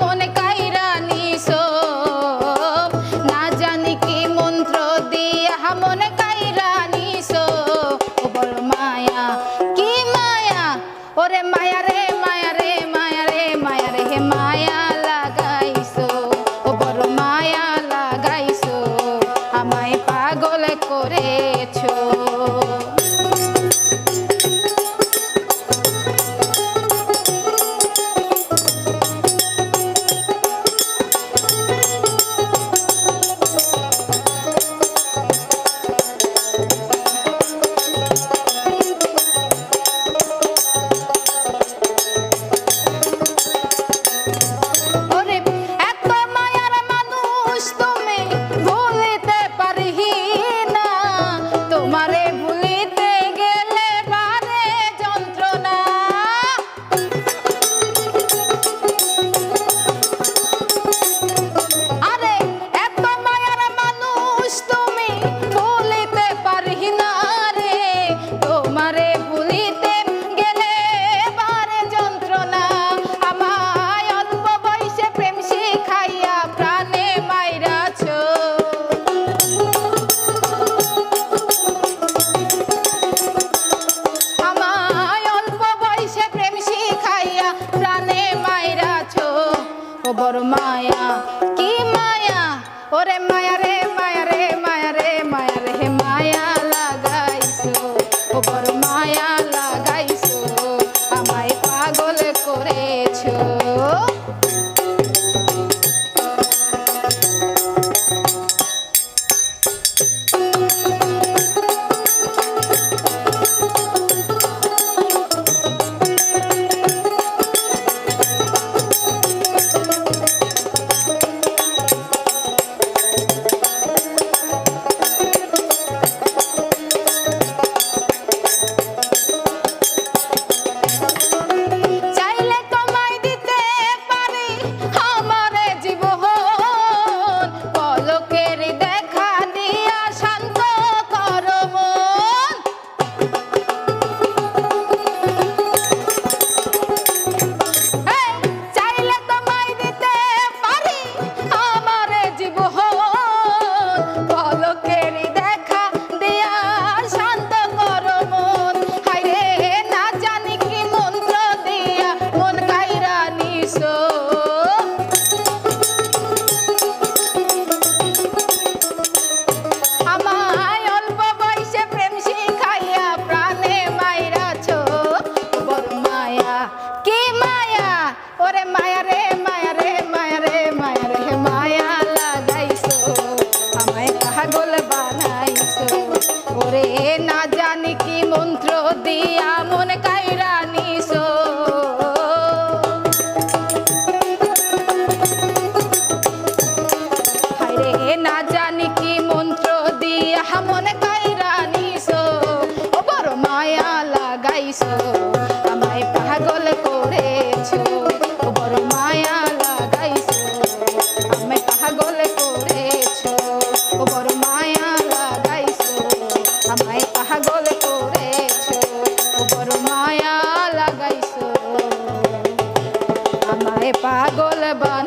মন কাই তোর মায়া কি মায়া? ওরে মায়া ওরে মায়া রে মায়া রে মায়া রে, মায়া লাগাইছো। আমায় পাগল বানাইছো। ওরে না জানি কি মন্ত্র দিয়া মন কা পাগল করেছ বড় মায়া লাগাইছো। আমায় পাগল বান